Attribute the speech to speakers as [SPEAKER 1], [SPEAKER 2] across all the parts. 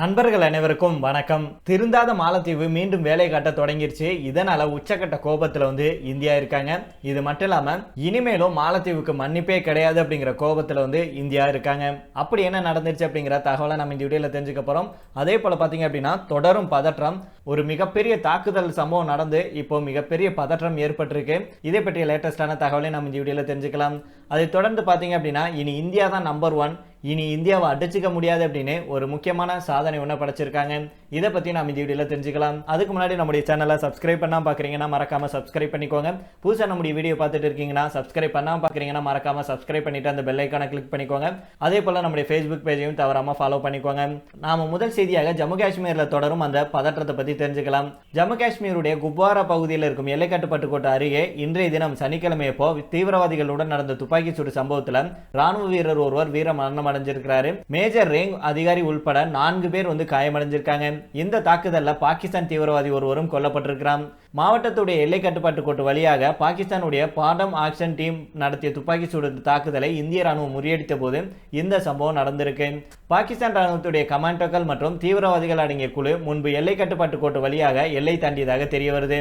[SPEAKER 1] நண்பர்கள் அனைவருக்கும் வணக்கம். திருந்தாத மாலத்தீவு மீண்டும் வேலை காட்ட தொடங்கிருச்சு. இதனால உச்சக்கட்ட கோபத்துல வந்து இந்தியா இருக்காங்க. இது மட்டும் இல்லாம இனிமேலும் மாலத்தீவுக்கு மன்னிப்பே கிடையாது அப்படிங்கிற கோபத்துல வந்து இந்தியா இருக்காங்க. அப்படி என்ன நடந்துருச்சு அப்படிங்கிற தகவலை நம்ம இந்த வீடியோல தெரிஞ்சுக்க போறோம். அதே போல பாத்தீங்க அப்படின்னா தொடரும் பதற்றம். ஒரு மிகப்பெரிய தாக்குதல் சம்பவம் நடந்து இப்போ மிகப்பெரிய பதற்றம் ஏற்பட்டிருக்கு. இதை பற்றிய லேட்டஸ்டான தகவலை நம்ம இந்த வீடியோல தெரிஞ்சுக்கலாம். அதை தொடர்ந்து பாத்தீங்க அப்படின்னா இனி இந்தியா தான் நம்பர் ஒன் இனி இந்தியாவை அடிச்சுக்க முடியாது அப்படின்னு ஒரு முக்கியமான சாதனை ஒன்று படைச்சிருக்காங்க. இதை பற்றி நாம் இந்த வீடியோவில் தெரிஞ்சுக்கலாம். அதுக்கு முன்னாடி நம்முடைய சேனலை சப்ஸ்கிரைப் பண்ணால் பார்க்குறீங்கன்னா மறக்காம சப்ஸ்கிரைப் பண்ணிக்கோங்க. புதுசாக நம்முடைய வீடியோ பார்த்துட்டு இருக்கீங்கன்னா சப்ஸ்கிரைப் பண்ணாமல் பார்க்குறீங்கன்னா மறக்காம சப்ஸ்கிரைப் பண்ணிட்டு அந்த பெல் ஐக்கானை கிளிக் பண்ணிக்கோங்க. அதே போல் நம்முடைய ஃபேஸ்புக் பேஜையும் தவறாமல் ஃபாலோ பண்ணிக்கோங்க. நாம முதல் செய்தியாக ஜம்மு காஷ்மீரில் தொடரும் அந்த பதற்றத்தை பற்றி தெரிஞ்சுக்கலாம். ஜம்மு காஷ்மீருடைய குப்வாரா பகுதியில் இருக்கும் எல்லை கட்டுப்பாட்டு அருகே இன்றைய தினம் சனிக்கிழமையப்போ தீவிரவாதிகளுடன் நடந்த துப்பாக்கி சூடு சம்பவத்தில் ராணுவ வீரர் ஒருவர் வீர மரணம் அடைஞ்சிருக்கிறாரு. மேஜர் ரேங் அதிகாரி உள்பட நான்கு பேர் வந்து காயமடைஞ்சிருக்காங்க. இந்த தாக்குதலில் பாகிஸ்தான் தீவிரவாதி ஒருவரும் கொல்லப்பட்டிருக்கிறான். மாவட்டத்துடைய எல்லை கட்டுப்பாட்டு கோட்டு வழியாக பாகிஸ்தானுடைய பாடம் ஆக்ஷன் டீம் நடத்திய துப்பாக்கி சூடு தாக்குதலை இந்திய ராணுவம் முறியடித்த போது இந்த சம்பவம் நடந்திருக்கு. பாகிஸ்தான் ராணுவத்துடைய கமாண்டோக்கள் மற்றும் தீவிரவாதிகள் அடங்கிய குழு முன்பு எல்லை கட்டுப்பாட்டு கோட்டு வழியாக எல்லை தாண்டியதாக தெரிய வருது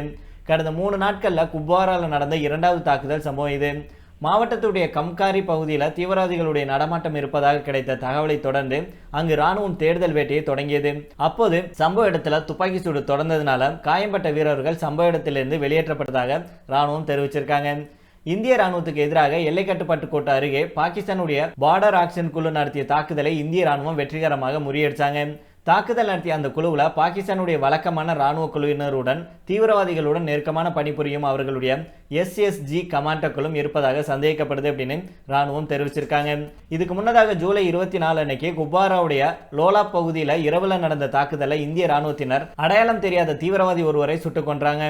[SPEAKER 1] கடந்த மூணு நாட்களில் குப்வாராவில் நடந்த இரண்டாவது தாக்குதல் சம்பவம் இது. மாவட்டத்துடைய கம்காரி பகுதியில் தீவிரவாதிகளுடைய நடமாட்டம் இருப்பதாக கிடைத்த தகவலை தொடர்ந்து அங்கு ராணுவம் தேடுதல் வேட்டையை தொடங்கியது. அப்போது சம்பவ இடத்துல துப்பாக்கி சூடு தொடர்ந்ததுனால காயம்பட்ட வீரர்கள் சம்பவ இடத்திலிருந்து வெளியேற்றப்பட்டதாக ராணுவம் தெரிவிச்சிருக்காங்க. இந்திய ராணுவத்துக்கு எதிராக எல்லை கட்டுப்பாட்டு கோட்டை அருகே பாகிஸ்தானுடைய பார்டர் ஆக்ஷன் குழு நடத்திய தாக்குதலை இந்திய ராணுவம் வெற்றிகரமாக முறியடிச்சாங்க. தாக்குதல் நடத்திய அந்த குழுவில் பாகிஸ்தானுடைய வழக்கமான ராணுவ குழுவினருடன் தீவிரவாதிகளுடன் நெருக்கமான பணிபுரியும் அவர்களுடைய எஸ்எஸ்ஜி கமாண்டோக்களும் இருப்பதாக சந்தேகிக்கப்படுது அப்படின்னு ராணுவம் தெரிவிச்சிருக்காங்க. இதுக்கு முன்னதாக ஜூலை இருபத்தி நாலு அன்னைக்கு குப்வாராவுடைய லோலா பகுதியில் இரவில் நடந்த தாக்குதலை இந்திய ராணுவத்தினர் அடையாளம் தெரியாத தீவிரவாதி ஒருவரை சுட்டுக் கொன்றாங்க.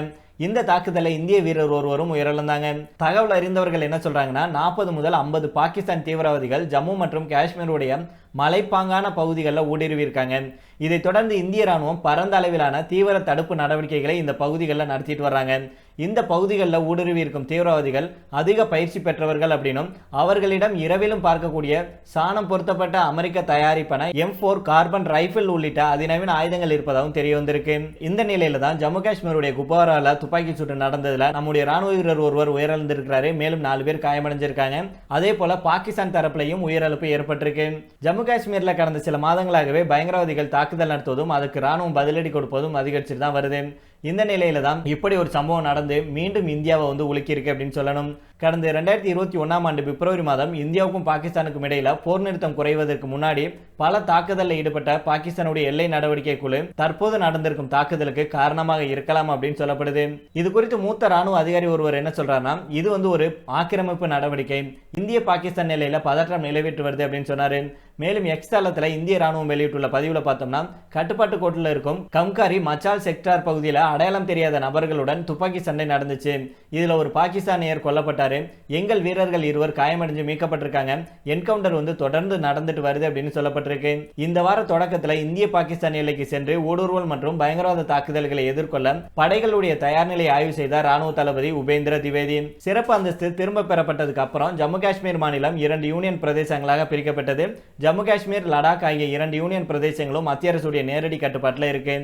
[SPEAKER 1] இந்த தாக்குதலை இந்திய வீரர் ஒருவரும் உயிரிழந்தாங்க. தகவல் அறிந்தவர்கள் என்ன சொல்றாங்கன்னா நாற்பது முதல் ஐம்பது பாகிஸ்தான் தீவிரவாதிகள் ஜம்மு மற்றும் காஷ்மீருடைய மலைப்பாங்கான பகுதிகளில் ஊடுருவியிருக்காங்க. இதைத் தொடர்ந்து இந்திய ராணுவம் பரந்த அளவிலான தீவிர தடுப்பு நடவடிக்கைகளை இந்த பகுதிகளில் நடத்திட்டு வர்றாங்க. இந்த பகுதிகளில் ஊடுருவி இருக்கும் தீவிரவாதிகள் அதிக பயிற்சி பெற்றவர்கள் அப்படின்னும் அவர்களிடம் இரவிலும் பார்க்கக்கூடிய சாணம் பொருத்தப்பட்ட அமெரிக்க தயாரிப்பான எம் ஃபோர் கார்பன் ரைஃபிள் உள்ளிட்ட அதிநவீன ஆயுதங்கள் இருப்பதாகவும் தெரிய வந்திருக்கு இந்த நிலையில தான் ஜம்மு காஷ்மீருடைய குப்வாராவில் துப்பாக்கி சூட்டு நடந்ததில் நம்முடைய ராணுவ வீரர் ஒருவர் உயிரிழந்திருக்கிறாரு. மேலும் நாலு பேர் காயமடைஞ்சிருக்காங்க. அதே போல பாகிஸ்தான் தரப்புலையும் உயிரிழப்பு ஏற்பட்டிருக்கு. ஜம்மு காஷ்மீரில் கடந்த சில மாதங்களாகவே பயங்கரவாதிகள் தாக்குதல் நடத்துவதும் அதுக்கு ராணுவம் பதிலடி கொடுப்பதும் அதிகரிச்சுட்டு தான் வருது. இந்த நிலையில தான் இப்படி ஒரு சம்பவம் நடந்து மீண்டும் இந்தியாவை வந்து உலுக்கியிருக்கு அப்படின்னு சொல்லணும். கடந்த ரெண்டாயிரத்தி இருபத்தி ஒன்றாம் ஆண்டு பிப்ரவரி மாதம் இந்தியாவுக்கும் பாகிஸ்தானுக்கும் இடையில போர் நிறுத்தம் குறைவதற்கு முன்னாடி பல தாக்குதலில் ஈடுபட்ட பாகிஸ்தானுடைய எல்லை நடவடிக்கை குழு தற்போது நடந்திருக்கும் தாக்குதலுக்கு காரணமாக இருக்கலாம் அப்படின்னு சொல்லப்படுது. இது குறித்து மூத்த ராணுவ அதிகாரி ஒருவர் என்ன சொல்றாருன்னா இது வந்து ஒரு ஆக்கிரமிப்பு நடவடிக்கை. இந்திய பாகிஸ்தான் நிலையில பதற்றம் நிலவிட்டு வருது அப்படின்னு சொன்னாரு. மேலும் எக்ஸ் தளத்தில் இந்திய ராணுவம் வெளியிட்டுள்ள பதிவுல பார்த்தோம்னா கட்டுப்பாட்டு கோட்டில் இருக்கும் கம்காரி மச்சால் செக்டார் பகுதியில் அடையாளம் தெரியாத நபர்களுடன் துப்பாக்கி சண்டை நடந்துச்சு. இதுல ஒரு பாகிஸ்தானியர் கொல்லப்பட்டார். எங்கள் வீரர்கள் இருவர் காயமடைஞ்சு மீட்கப்பட்டிருக்காங்க. என்கவுண்டர் வந்து தொடர்ந்து நடந்துட்டு வருது அப்படின்னு சொல்லப்பட்டிருக்கு. இந்த வார தொடக்கத்தில் இந்திய பாகிஸ்தான் எல்லைக்கு சென்று ஊடுருவல் மற்றும் பயங்கரவாத தாக்குதல்களை எதிர்கொள்ள படைகளுடைய தயார் நிலையை ஆய்வு செய்த ராணுவ தளபதி உபேந்திர திவேதி. சிறப்பு அந்தஸ்து திரும்ப பெறப்பட்டதுக்கு அப்புறம் ஜம்மு காஷ்மீர் மாநிலம் இரண்டு யூனியன் பிரதேசங்களாக பிரிக்கப்பட்டது. ஜம்மு காஷ்மீர் லடாக் ஆகிய இரண்டு யூனியன் பிரதேசங்களும் மத்திய அரசுடைய நேரடி கட்டுப்பாட்டில் இருக்கு.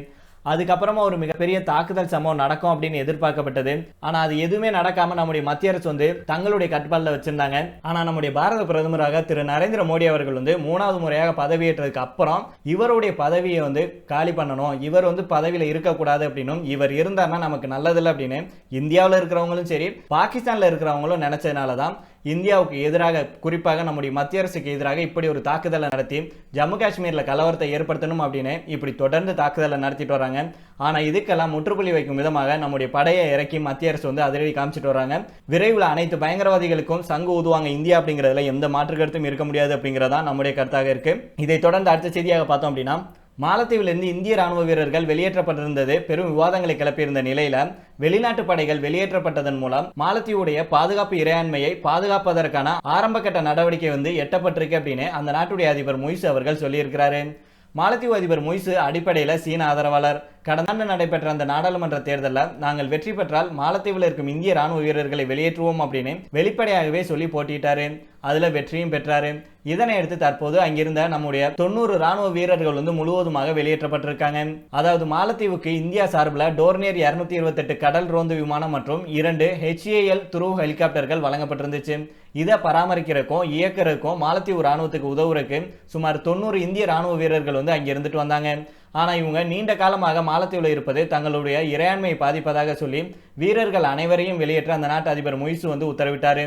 [SPEAKER 1] அதுக்கப்புறமா ஒரு மிகப்பெரிய தாக்குதல் சம்பவம் நடக்கும் அப்படின்னு எதிர்பார்க்கப்பட்டது. ஆனா அது எதுவுமே நடக்காம நம்முடைய மத்திய அரசு வந்து தங்களுடைய கட்டுப்பாட்டில் வச்சிருந்தாங்க. ஆனா நம்முடைய பாரத பிரதமராக திரு நரேந்திர மோடி அவர்கள் வந்து மூணாவது முறையாக பதவியேற்றதுக்கு அப்புறம் இவருடைய பதவியை வந்து காலி பண்ணணும். இவர் வந்து பதவியில இருக்கக்கூடாது அப்படின்னும் இவர் இருந்தார்னா நமக்கு நல்லதில்லை அப்படின்னு இந்தியாவில் இருக்கிறவங்களும் சரி பாகிஸ்தான்ல இருக்கிறவங்களும் நினைச்சதுனால தான் இந்தியாவுக்கு எதிராக குறிப்பாக நம்முடைய மத்திய அரசுக்கு எதிராக இப்படி ஒரு தாக்குதலை நடத்தி ஜம்மு காஷ்மீரில் கலவரத்தை ஏற்படுத்தணும் அப்படின்னு இப்படி தொடர்ந்து தாக்குதலை நடத்திட்டு வராங்க. ஆனால் இதுக்கெல்லாம் முற்றுப்புள்ளி வைக்கும் விதமாக நம்முடைய படையை இறக்கி மத்திய அரசு வந்து அதிரடி காமிச்சிட்டு வராங்க. விரைவில் அனைத்து பயங்கரவாதிகளுக்கும் சங்கு ஊதுவாங்க இந்தியா அப்படிங்கிறதுல எந்த மாற்று கருத்தும் இருக்க முடியாது அப்படிங்கிறதா நம்முடைய கருத்தாக இருக்கு. இதை தொடர்ந்து அடுத்த செய்தியாக பார்த்தோம் அப்படின்னா மாலத்தீவிலிருந்து இந்திய ராணுவ வீரர்கள் வெளியேற்றப்பட்டிருந்தது. பெரும் விவாதங்களை கிளப்பியிருந்த நிலையில வெளிநாட்டு படைகள் வெளியேற்றப்பட்டதன் மூலம் மாலத்தீவுடைய பாதுகாப்பு இறையாண்மையை பாதுகாப்பதற்கான ஆரம்பகட்ட நடவடிக்கை வந்து எட்டப்பட்டிருக்கு அப்படின்னு அந்த நாட்டுடைய அதிபர் மொய்சு அவர்கள் சொல்லியிருக்கிறாரு. மாலத்தீவு அதிபர் மொய்சு அடிப்படையில் சீன ஆதரவாளர். கடந்த ஆண்டு நடைபெற்ற அந்த நாடாளுமன்ற தேர்தலில் நாங்கள் வெற்றி பெற்றால் மாலத்தீவில் இருக்கும் இந்திய ராணுவ வீரர்களை வெளியேற்றுவோம் அப்படின்னு வெளிப்படையாகவே சொல்லி போட்டியிட்டாரு. அதில் வெற்றியும் பெற்றார். இதனை அடுத்து தற்போது அங்கிருந்த நம்முடைய தொண்ணூறு ராணுவ வீரர்கள் வந்து முழுவதுமாக வெளியேற்றப்பட்டிருக்காங்க. அதாவது மாலத்தீவுக்கு இந்தியா சார்பில் டோர்னியர் இருநூத்தி இருபத்தெட்டு கடல் ரோந்து விமானம் மற்றும் இரண்டு ஹெச்ஏஎல் துருவ ஹெலிகாப்டர்கள் வழங்கப்பட்டிருந்துச்சு. இதை பராமரிக்கிறக்கும் இயக்கிறதுக்கும் மாலத்தீவு ராணுவத்துக்கு உதவுறதுக்கு சுமார் தொண்ணூறு இந்திய ராணுவ வீரர்கள் வந்து அங்கே இருந்துட்டு வந்தாங்க. ஆனால் இவங்க நீண்ட காலமாக மாலத்தீவில் இருப்பது தங்களுடைய இறையாண்மையை பாதிப்பதாக சொல்லி வீரர்கள் அனைவரையும் வெளியேற்ற அந்த நாட்டு அதிபர் மொய்சு வந்து உத்தரவிட்டாரு.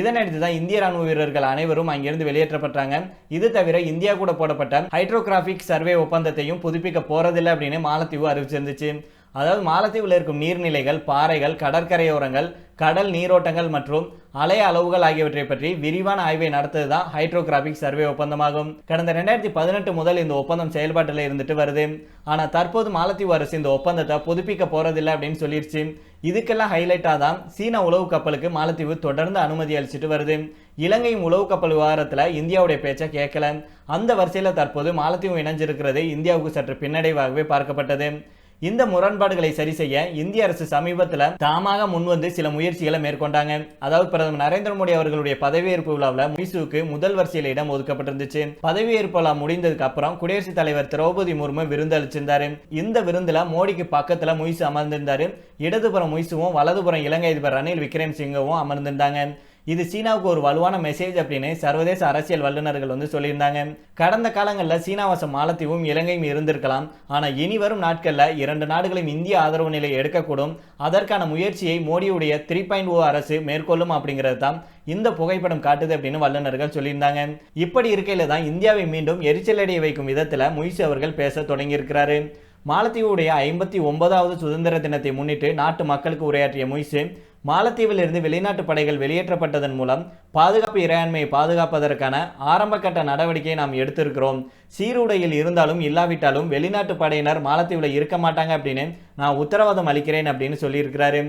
[SPEAKER 1] இதனடுத்து தான் இந்திய ராணுவ வீரர்கள் அனைவரும் அங்கிருந்து வெளியேற்றப்பட்டாங்க. இது தவிர இந்தியா கூட போடப்பட்ட ஹைட்ரோகிராபிக் சர்வே ஒப்பந்தத்தையும் புதுப்பிக்க போறதில்லை அப்படின்னு மாலத்தீவு அறிவிச்சிருந்துச்சு. அதாவது மாலத்தீவில் இருக்கும் நீர்நிலைகள் பாறைகள் கடற்கரையோரங்கள் கடல் நீரோட்டங்கள் மற்றும் அலை அளவுகள் ஆகியவற்றை பற்றி விரிவான ஆய்வை நடத்துவது தான் ஹைட்ரோகிராபிக் சர்வே ஒப்பந்தமாகும். கடந்த ரெண்டாயிரத்தி பதினெட்டு முதல் இந்த ஒப்பந்தம் செயல்பாட்டில் இருந்துட்டு வருது. ஆனால் தற்போது மாலத்தீவு அரசு இந்த ஒப்பந்தத்தை புதுப்பிக்க போறதில்லை அப்படின்னு சொல்லிடுச்சு இதுக்கெல்லாம் ஹைலைட்டாக தான் சீன உளவு கப்பலுக்கு மாலத்தீவு தொடர்ந்து அனுமதி அளிச்சிட்டு வருது. இலங்கையும் உளவு கப்பல் விவகாரத்தில் இந்தியாவுடைய பேச்சை கேட்கல. அந்த வரிசையில் தற்போது மாலத்தீவு இணைஞ்சிருக்கிறது இந்தியாவுக்கு சற்று பின்னடைவாகவே பார்க்கப்பட்டது. இந்த முரண்பாடுகளை சரி செய்ய இந்திய அரசு சமீபத்தில் தாமாக முன்வந்து சில முயற்சிகளை மேற்கொண்டாங்க. அதாவது பிரதமர் நரேந்திர மோடி அவர்களுடைய பதவியேற்பு விழாவில் முய்சுவுக்கு முதல் வரிசையில் இடம் ஒதுக்கப்பட்டிருந்துச்சு. பதவியேற்பு விழா முடிந்ததுக்கு அப்புறம் குடியரசுத் தலைவர் திரௌபதி முர்மு விருந்து அளிச்சிருந்தாரு. இந்த விருந்துல மோடிக்கு பக்கத்துல முயசு அமர்ந்திருந்தாரு. இடதுபுறம் முயசுவும் வலதுபுறம் இலங்கை அதிபர் ரணில் விக்ரம் சிங்கவும் அமர்ந்திருந்தாங்க. இது சீனாவுக்கு ஒரு வலுவான மெசேஜ் அப்படின்னு சர்வதேச அரசியல் வல்லுநர்கள் வந்து சொல்லியிருந்தாங்க. கடந்த காலங்களில் சீனாவாசம் மாலத்தீவும் இலங்கையும் இருந்திருக்கலாம். ஆனால் இனி வரும் நாட்களில் இரண்டு நாடுகளும் இந்திய ஆதரவு நிலை எடுக்கக்கூடும். அதற்கான முயற்சியை மோடியுடைய த்ரீ பாயிண்ட் ஓ அரசு மேற்கொள்ளும் அப்படிங்கிறது தான் இந்த புகைப்படம் காட்டுது அப்படின்னு வல்லுநர்கள் சொல்லியிருந்தாங்க. இப்படி இருக்கையில் தான் இந்தியாவை மீண்டும் எரிச்சலடைய வைக்கும் விதத்தில் முயற்சி அவர்கள் பேச தொடங்கியிருக்கிறாரு. மாலத்தீவுடைய ஐம்பத்தி ஒன்பதாவது சுதந்திர தினத்தை முன்னிட்டு நாட்டு மக்களுக்கு உரையாற்றிய மொய்சு மாலத்தீவில் இருந்து வெளிநாட்டு படைகள் வெளியேற்றப்பட்டதன் மூலம் பாதுகாப்பு இறையாண்மையை பாதுகாப்பதற்கான ஆரம்பகட்ட நடவடிக்கையை நாம் எடுத்திருக்கிறோம். சீருடையில் இருந்தாலும் இல்லாவிட்டாலும் வெளிநாட்டு படையினர் மாலத்தீவில் இருக்க மாட்டாங்க அப்படின்னு நான் உத்தரவாதம் அளிக்கிறேன் அப்படின்னு சொல்லியிருக்கிறாரு.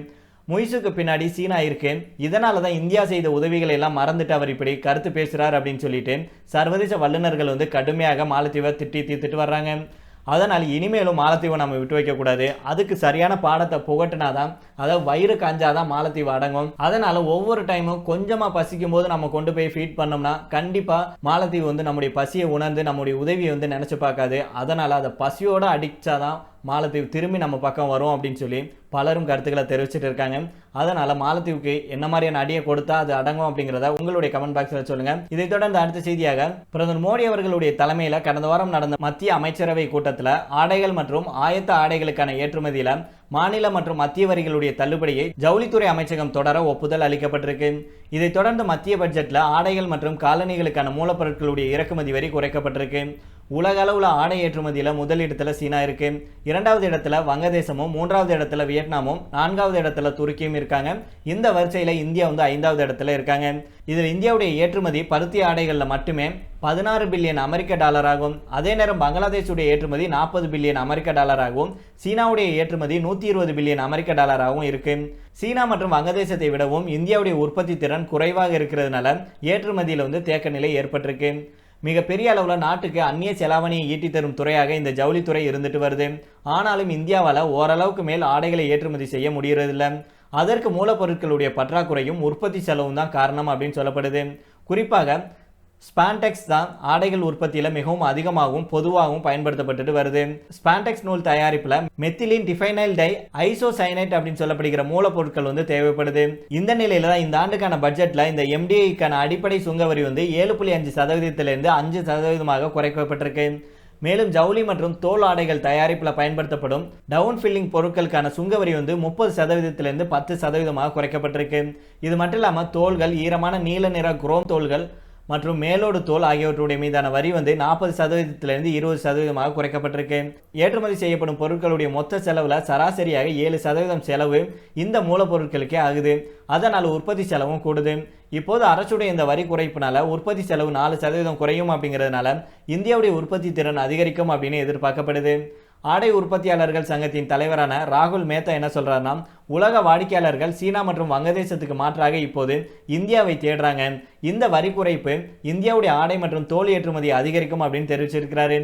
[SPEAKER 1] முய்சுக்கு பின்னாடி சீனா இருக்கு. இதனால தான் இந்தியா செய்த உதவிகளை எல்லாம் மறந்துட்டு அவர் இப்படி கருத்து பேசுகிறார் அப்படின்னு சொல்லிட்டு சர்வதேச வல்லுநர்கள் வந்து கடுமையாக மாலத்தீவை திட்டி தீர்த்துட்டு வர்றாங்க. அதனால் இனிமேலும் மாலத்தீவை நம்ம விட்டு வைக்கக்கூடாது அதுக்கு சரியான பாடத்தை புகட்டினாதான் அதாவது வயிறு காஞ்சாதான் மாலத்தீவு அடங்கும். அதனால் ஒவ்வொரு டைமும் கொஞ்சமாக பசிக்கும் போது நம்ம கொண்டு போய் ஃபீட் பண்ணோம்னா கண்டிப்பாக மாலத்தீவு வந்து நம்முடைய பசியை உணர்ந்து நம்முடைய உதவியை வந்து நினச்சி பார்க்காது. அதனால் அதை பசியோடு அடித்தாதான் மாலத்தீவு திரும்பி நம்ம பக்கம் வரும் அப்படின்னு சொல்லி பலரும் கருத்துக்களை தெரிவிச்சிட்டு இருக்காங்க. அதனால் மாலத்தீவுக்கு என்ன மாதிரியான அடியை கொடுத்தா அது அடங்கும் அப்படிங்கிறத உங்களுடைய கமெண்ட் பாக்ஸில் சொல்லுங்கள் இதைத் தொடர்ந்து அடுத்த செய்தியாக பிரதமர் மோடி அவர்களுடைய தலைமையில் கடந்த வாரம் நடந்த மத்திய அமைச்சரவை கூட்டத்தில் ஆடைகள் மற்றும் ஆயத்த ஆடைகளுக்கான ஏற்றுமதியில் மாநில மற்றும் மத்திய வரிகளுடைய தள்ளுபடியை ஜவுளித்துறை அமைச்சகம் தொடர ஒப்புதல் அளிக்கப்பட்டிருக்கு. இதைத் தொடர்ந்து மத்திய பட்ஜெட்டில் ஆடைகள் மற்றும் காலணிகளுக்கான மூலப்பொருட்களுடைய இறக்குமதி வரி குறைக்கப்பட்டிருக்கு. உலக அளவில் ஆடை ஏற்றுமதியில் முதல் இடத்துல சீனா இருக்கு. இரண்டாவது இடத்துல வங்கதேசமும் மூன்றாவது இடத்துல வியட்நாமும் நான்காவது இடத்துல துருக்கியும் இருக்காங்க. இந்த வரிசையில் இந்தியா வந்து ஐந்தாவது இடத்துல இருக்காங்க. இதில் இந்தியாவுடைய ஏற்றுமதி பருத்தி ஆடைகளில் மட்டுமே பதினாறு பில்லியன் அமெரிக்க டாலர் ஆகும் அதே நேரம் பங்களாதேஷுடைய ஏற்றுமதி நாற்பது பில்லியன் அமெரிக்க டாலர் ஆகும் சீனாவுடைய ஏற்றுமதி நூற்றி இருபது பில்லியன் அமெரிக்க டாலராகவும் இருக்கு. சீனா மற்றும் வங்கதேசத்தை விடவும் இந்தியாவுடைய உற்பத்தி திறன் குறைவாக இருக்கிறதுனால ஏற்றுமதியில் வந்து தேக்க நிலை ஏற்பட்டிருக்கு. மிகப்பெரிய அளவில் நாட்டுக்கு அந்நிய செலாவணியை ஈட்டி தரும் துறையாக இந்த ஜவுளித்துறை இருந்துட்டு வருது. ஆனாலும் இந்தியாவால் ஓரளவுக்கு மேல் ஆடைகளை ஏற்றுமதி செய்ய முடியறதில்ல. அதற்கு மூலப்பொருட்களுடைய பற்றாக்குறையும் உற்பத்தி செலவும் தான் காரணம் அப்படின்னு சொல்லப்படுது. குறிப்பாக ஸ்பான்டெக்ஸ் தான் ஆடைகள் உற்பத்தியில் மிகவும் அதிகமாகவும் பொதுவாகவும் பயன்படுத்தப்பட்டுட்டு வருது. ஸ்பான்டெக்ஸ் நூல் தயாரிப்பில் மெத்திலின் டிஃபைனைல் டை ஐசோசைனைட் அப்படின்னு சொல்லப்படுகிற மூலப்பொருட்கள் வந்து தேவைப்படுது. இந்த நிலையில தான் இந்த ஆண்டுக்கான பட்ஜெட்டில் இந்த எம்டிஐக்கான அடிப்படை சுங்கவரி வந்து ஏழு புள்ளி அஞ்சு சதவீதத்திலிருந்து அஞ்சு சதவீதமாக குறைக்கப்பட்டிருக்கு. மேலும் ஜவுளி மற்றும் தோல் ஆடைகள் தயாரிப்பில் பயன்படுத்தப்படும் டவுன் ஃபில்லிங் பொருட்களுக்கான சுங்கவரி வந்து முப்பது சதவீதத்திலிருந்து பத்து சதவீதமாக குறைக்கப்பட்டிருக்கு. இது மட்டும் இல்லாமல் தோள்கள் ஈரமான நீல நிற குரோம் தோள்கள் மற்றும் மேலோடு தோல் ஆகியவற்றுடைய மீதான வரி வந்து நாற்பது சதவீதத்திலிருந்து இருபது சதவீதமாக குறைக்கப்பட்டிருக்கு. ஏற்றுமதி செய்யப்படும் பொருட்களுடைய மொத்த செலவில் சராசரியாக ஏழு சதவீதம் செலவு இந்த மூலப்பொருட்களுக்கே ஆகுது. அதனால் உற்பத்தி செலவும் கூடுது. இப்போது அரசுடைய இந்த வரி குறைப்பினால உற்பத்தி செலவு நாலு சதவீதம் குறையும் அப்படிங்கிறதுனால இந்தியாவுடைய உற்பத்தி திறன் அதிகரிக்கும் அப்படின்னு எதிர்பார்க்கப்படுது. ஆடை உற்பத்தியாளர்கள் சங்கத்தின் தலைவரான ராகுல் மேத்தா என்ன சொல்கிறாருன்னா உலக வாடிக்கையாளர்கள் சீனா மற்றும் வங்கதேசத்துக்கு மாற்றாக இப்போது இந்தியாவை தேடுறாங்க. இந்த வரி குறைப்பு இந்தியாவுடைய ஆடை மற்றும் தோல் ஏற்றுமதி அதிகரிக்கும் அப்படின்னு தெரிவிச்சிருக்கிறாரு.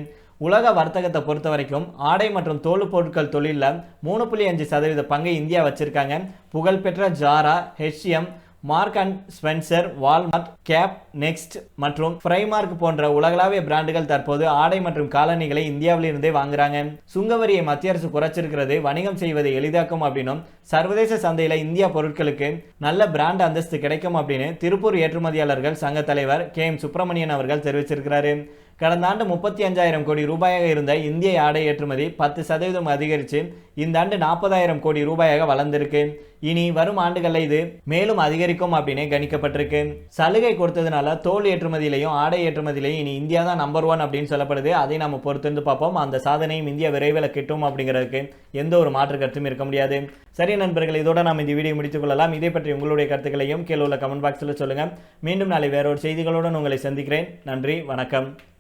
[SPEAKER 1] உலக வர்த்தகத்தை பொறுத்த வரைக்கும் ஆடை மற்றும் தோல் பொருட்கள் தொழிலில் மூணு புள்ளி அஞ்சு சதவீத பங்கை இந்தியா வச்சிருக்காங்க. புகழ்பெற்ற Zara H M Marks and Spencer Walmart Gap Next மற்றும் ஃப்ரைமார்க் போன்ற உலகளாவிய பிராண்டுகள் தற்போது ஆடை மற்றும் காலணிகளை இந்தியாவிலிருந்தே வாங்குறாங்க. சுங்கவரியை மத்திய அரசு குறைச்சிருக்கிறது வணிகம் செய்வதை எளிதாக்கும் அப்படின்னும் சர்வதேச சந்தையில் இந்தியா பொருட்களுக்கு நல்ல பிராண்ட் அந்தஸ்து கிடைக்கும் அப்படின்னு திருப்பூர் ஏற்றுமதியாளர்கள் சங்க தலைவர் கே எம் சுப்பிரமணியன் அவர்கள் தெரிவிச்சிருக்கிறாரு. கடந்த ஆண்டு முப்பத்தி அஞ்சாயிரம் கோடி ரூபாயாக இருந்த இந்திய ஆடை ஏற்றுமதி பத்து சதவீதம் அதிகரித்து இந்த ஆண்டு நாற்பதாயிரம் கோடி ரூபாயாக வளர்ந்திருக்கு. இனி வரும் ஆண்டுகளில் இது மேலும் அதிகரிக்கும் அப்படின்னு கணிக்கப்பட்டிருக்கு. சலுகை கொடுத்ததுனால தோல் ஏற்றுமதியிலையும் ஆடை ஏற்றுமதியிலையும் இனி இந்தியா தான் நம்பர் ஒன் அப்படின்னு சொல்லப்படுது. அதை நம்ம பொறுத்திருந்து பார்ப்போம். அந்த சாதனையும் இந்தியா விரைவில் கிட்டும் அப்படிங்கிறதுக்கு எந்த ஒரு மாற்று கருத்தும் இருக்க முடியாது. சரி நண்பர்கள் இதோட நாம் இந்த வீடியோ முடித்துக் கொள்ளலாம். பற்றி உங்களுடைய கருத்துக்களையும் கீழே உள்ள கமெண்ட் பாக்ஸில் சொல்லுங்கள் மீண்டும் நாளை வேறொரு செய்திகளுடன் உங்களை சந்திக்கிறேன். நன்றி வணக்கம்.